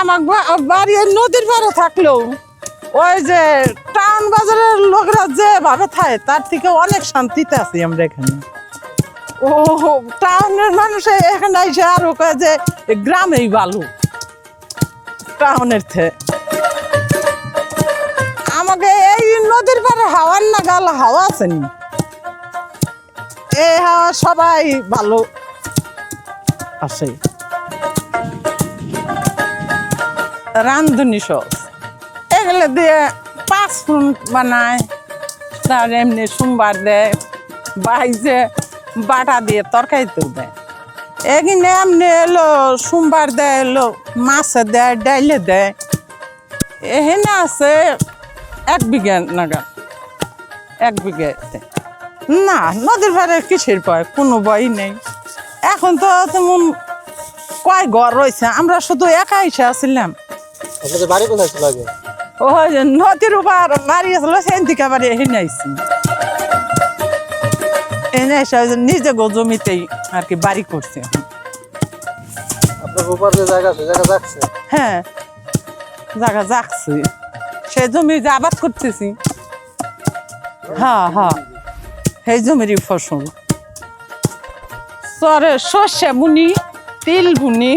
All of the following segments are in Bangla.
আমার বাড়ি নদীর পাড়ে থাকলেও ওই যে টাউন বাজারের লোকরা যেভাবে থাকে, তার থেকে অনেক শান্তিতে আছি আমরা এখানে। ও, টাউনের মানুষ এখানে এসে আরও কয় যে গ্রামেই ভালো। টাউনের থেকে আমাকে এই নদীর পাড়ে হাওয়ার নাগাল হাওয়া আছে নি? এই হাওয়া সবাই ভালো আছে রান্ধনি সস। এগুলো দিয়ে পাঁচ ফুন বানায়, তার এমনি সোমবার দেয়, বাইজে বাটা দিয়ে তরকারিতেও দেয়। এখানে এমনি এলো, সোমবার দেয় এলো, মাছে দেয়, ডাইলে দেয়। এখানে আছে এক বিঘা নাগাদ, এক বিঘাতে না, নদীর ধারে কিসের ভয় কোনো ভয় নেই। এখন তো তেমন কয় ঘর রয়েছে, আমরা শুধু একা এসে আসছিলাম আপনাদের বাড়ি কোথায় ছিল আগে? ওই নদীর উপর বাড়ি আসলো সেন থেকে বাড়ি এনে আইসি এনে এসে নিজে জমিতেই আর কি বাড়ি করছে। আপনার উপর যে জায়গা আছে জায়গা যাচ্ছে হ্যাঁ জায়গা যাচ্ছে সে জমি যে আবাদ করতেছি। হ্যাঁ হ্যাঁ সেই জমিরই ফসল। সরে সর্ষে বুনি তিল বুনি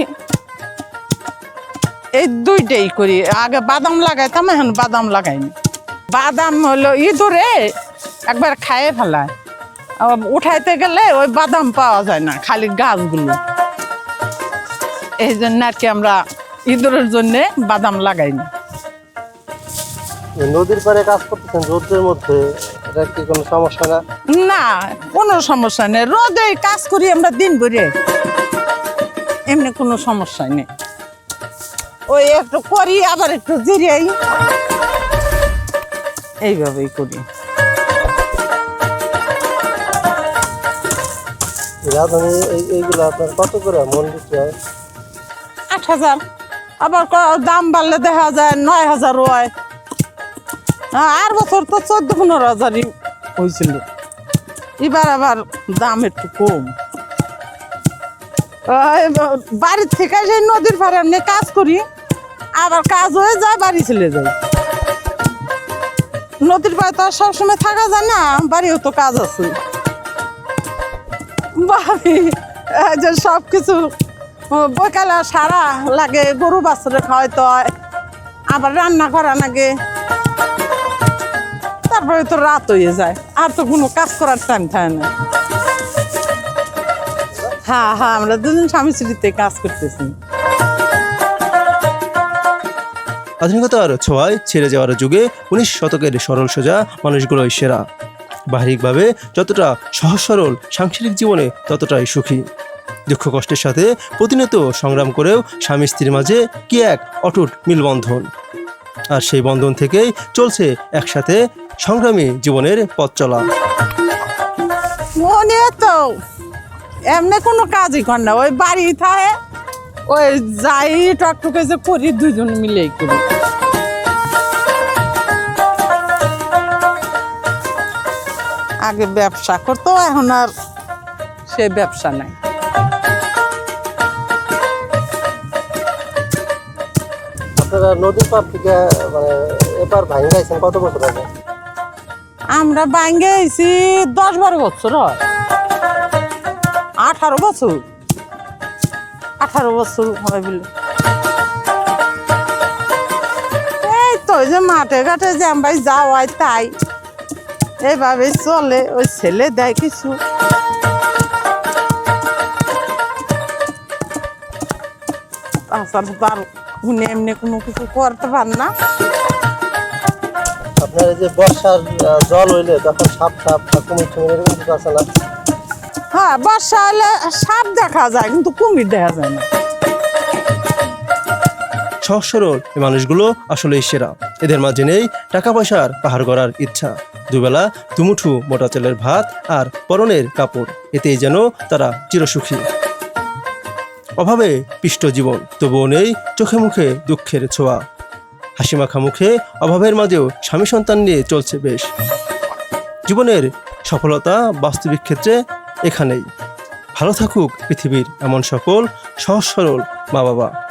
এই দুইটাই করি। আগে বাদাম লাগাইতাম এখন বাদাম লাগাইনি। বাদাম হলো ইঁদুরে একবার খায়ে ফেলায়। উঠাইতে গেলে ওই বাদাম পাওয়া যায় না খালি গাছগুলো। এই জন্য আর কি আমরা ইঁদুরের জন্য বাদাম লাগাইনি। নদীর পাড়ে কাজ করতেছেন রোদের মধ্যে এটা কি কোনো সমস্যা না? না কোনো সমস্যা নেই। রোদে কাজ করি আমরা দিন ভরে। এমনি কোনো সমস্যা নেই। ওই একটু করি আবার একটু জিরিয়াই এইভাবেই করি। রাজধানী এই এইগুলো আপনার কত করে মন বিক্রি হয়? আট হাজার। আবার দাম বাড়লে দেখা যায় নয় হাজার হয়। আর বছর তো চোদ্দ পনেরো হাজারই হয়েছিল। এবার আবার দাম একটু কম। বাড়ির থেকে সেই নদীর পাড়ে এমনি কাজ করি। আবার কাজ হয়ে যায়, বাড়ি চলে যায়। নদীর পাড়ে তো আর সবসময় থাকা যায় না, বাড়িও তো কাজ আছে। বাড়ি যে সব কিছু বৈকালে সারা লাগে, গরু বাছরে খাওয়াইতে হয়, আবার রান্না করা লাগে। তারপরে তো রাত হয়ে যায়, আর তো কোনো কাজ করার টাইম থাকে না। হ্যাঁ হ্যাঁ আমরা দুজন স্বামী স্ত্রীতে কাজ করতেছি। আধুনিকতার ছোঁয়ায় ছেড়ে যাওয়ার যুগে উনিশ শতকের সরল সোজা মানুষগুলোই সেরা। বাহ্যিকভাবে যতটা সহজ সরল, সাংসারিক জীবনে ততটাই সুখী। দুঃখ কষ্টের সাথে প্রতিনিয়ত সংগ্রাম করেও স্বামী স্ত্রীর মাঝে কি এক অটুট মিলবন্ধন। আর সেই বন্ধন থেকেই চলছে একসাথে সংগ্রামী জীবনের পথ চলা। মনে তো, এমনি কোনো কাজই কর না, ওই বাড়ি থাকে ওই যাই টকটকে যে করি দুজন মিলেই করি। আগে ব্যবসা করতো এখন আর সে ব্যবসা নাই। আপনারা নদীর থেকে মানে এবার ভাঙে গেছেন কত বছর আগে? আমরা আইছি দশ বারো বছর হয়। আঠারো বছর। আঠারো বছর হয় বলে এই তো যে মাঠে ঘাটে যে আমরা যাওয়াই তাই। এইভাবে চলে, ওই ছেলে দেয় কিছু। তাছাড়া তার উনি এমনি কোনো কিছু করতে পার না। আপনার এই যে বর্ষার জল হইলে তখন সাপ সাপ কুমির টুমির এরকম কিছু না হ্যাঁ বর্ষা হলে সাপ দেখা যায়, কিন্তু কুমির দেখা যায় না। সহজ সরল এই মানুষগুলো আসলেই সেরা। এদের মাঝে নেই টাকা পয়সার পাহাড় গড়ার ইচ্ছা। দুবেলা দুমুঠু মোটা চালের ভাত আর পরনের কাপড়, এতেই যেন তারা চিরসুখী। অভাবে পিষ্ট জীবন, তবুও নেই চোখে মুখে দুঃখের ছোঁয়া। হাসিমাখা মুখে অভাবের মাঝেও স্বামী সন্তান নিয়ে চলছে বেশ। জীবনের সফলতা বাস্তবিক ক্ষেত্রে এখানেই। ভালো থাকুক পৃথিবীর এমন সকল সহজ সরল মা বাবা